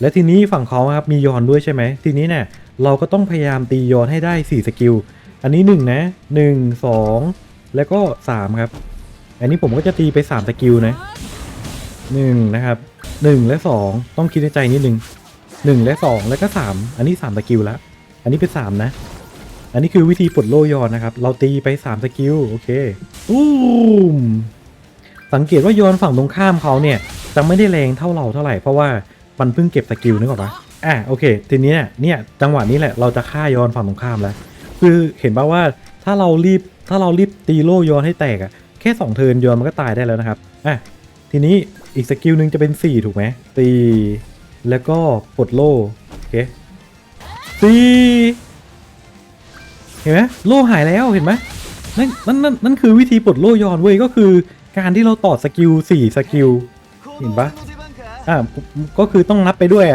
และทีนี้ฝั่งเขาครับมียอนด้วยใช่ไหมทีนี้เนี่ยเราก็ต้องพยายามตียอนให้ได้ 4 สกิล อันนี้ 1 นะ 1 2 แล้วก็ 3 ครับ อันนี้ผมก็จะตีไป 3 สกิลนะ 1 นะครับ 1 และ 2 ต้องคิดในใจนิดนึง 1 และ 2 แล้วก็ 3 อันนี้ 3 สกิลแล้ว อันนี้เป็น 3 นะ อันนี้คือวิธีปลดโลยอนนะครับ เราตีไป 3 สกิล โอเคตูมสังเกตว่ายอนฝั่งตรงข้ามเขาเนี่ยจะไม่ได้แรงเท่าเราเท่าไหร่เพราะว่า มันเพิ่งเก็บสกิลนึกออกปะอะโอเค ทีนี้เนี่ยจังหวะนี้แหละเราจะฆ่ายอนฝั่งตรงข้ามแล้ว คือเห็นป่าว่าถ้าเรารีบถ้าเรารีบตีโล่ยอนให้แตกอะแค่2เทิร์นยอนมันก็ตายได้แล้วนะครับอะทีนี้อีกสกิลหนึ่งจะเป็น 4 ถูกไหมตีแล้วก็ปลดโล่โอเคตีเห็นไหมโล่หายแล้วเห็นไหมนั่นนั่นนั่นนั่นคือวิธีปลดโล่ยอนเว้ยก็คือการที่เราต่อสกิล4สกิลเห็นปะ อ่าก็คือต้องนับไปด้วยอะ